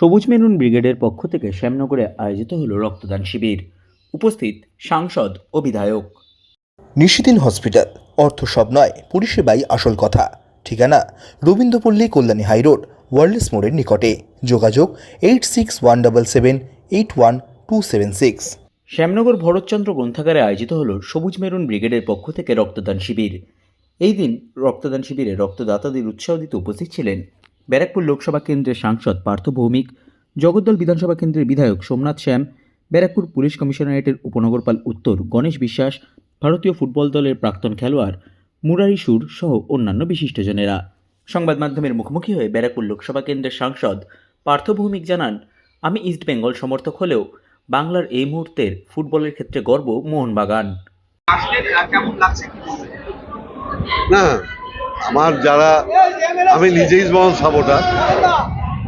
সবুজ মেরুন ব্রিগেডের পক্ষ থেকে শ্যামনগরে আয়োজিত হলো রক্তদান শিবির। উপস্থিত সাংসদ ও বিধায়ক। নিশিদিন হসপিটাল অর্থ সব নয় পরিষেবাই আসল কথা। ঠিকানা রবীন্দ্রপল্লী কল্যাণী হাইরোড ওয়ার্ল্ডস মোড়ের নিকটে। যোগাযোগ eight six one double seven eight one two seven six. Shyamnagar Bharatchandra গ্রন্থাগারে আয়োজিত হলো সবুজ মেরুন ব্রিগেডের পক্ষ থেকে রক্তদান শিবির। এই দিন রক্তদান শিবিরে রক্তদাতাদের উৎসাহ দিতে উপস্থিত ছিলেন ব্যারাকপুর লোকসভা কেন্দ্রের সাংসদ পার্থ ভৌমিক জগদ্দল বিধানসভা কেন্দ্রের বিধায়ক সোমনাথ শ্যাম ব্যারাকপুর পুলিশ কমিশনারেটের উপনগরপাল উত্তর গণেশ বিশ্বাস ভারতীয় ফুটবল দলের প্রাক্তন খেলোয়াড় মুরারি সুর সহ অন্যান্য বিশিষ্টজনেরা সংবাদ মাধ্যমের মুখোমুখি হয়ে ব্যারাকপুর লোকসভা কেন্দ্রের সাংসদ পার্থ ভৌমিক জানান আমি ইস্ট বেঙ্গল সমর্থক হলেও বাংলার এই মুহূর্তের ফুটবলের ক্ষেত্রে গর্ব মোহনবাগান? না আমার যারা, আমি নিজে ইসবহল সাপোর্টার,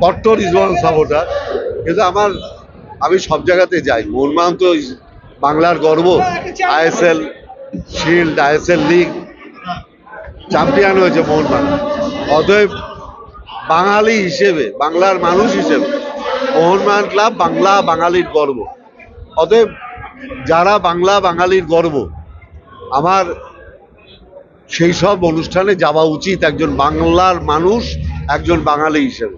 কট্টর ইসবহল সাপোর্টার, কিন্তু আমার, আমি সব জায়গাতে যাই। মোহনবাগান তো বাংলার গর্ব, ISL, shield, ISL league, champion হয়েছে মোহনবাগান অতএব বাঙালি হিসেবে, বাংলার মানুষ হিসেবে মোহনবাগান ক্লাব বাংলা বাঙালির গর্ব। অতএব যারা বাংলা বাঙালির গর্ব, আমার সেই সব অনুষ্ঠানে যাওয়া উচিত একজন বাংলার মানুষ, একজন বাঙালি হিসেবে।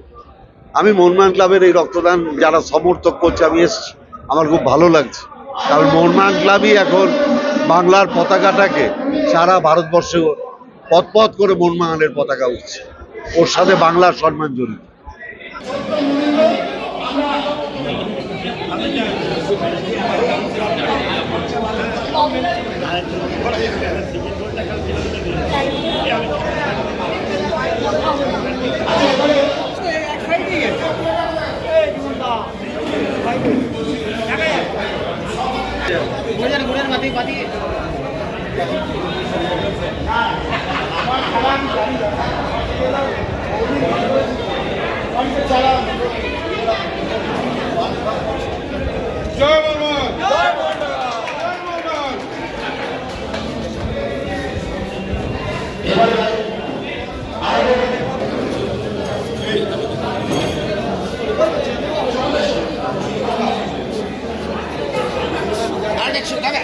আমি মোহনবাগান ক্লাবের এই রক্তদান যারা সমর্থক করছে, আমি এসছি। আমার খুব ভালো লাগছে। কারণ মোহনবাগান ক্লাবই এখন বাংলার পতাকাটাকে সারা ভারতবর্ষে পথ করে মোহনবাগানের পতাকা উঠছে। ওর সাথে বাংলার সম্মান জড়িত। জয় বাবা জয় বাবা জয় বাবা এবারে আগে ছিল দাদা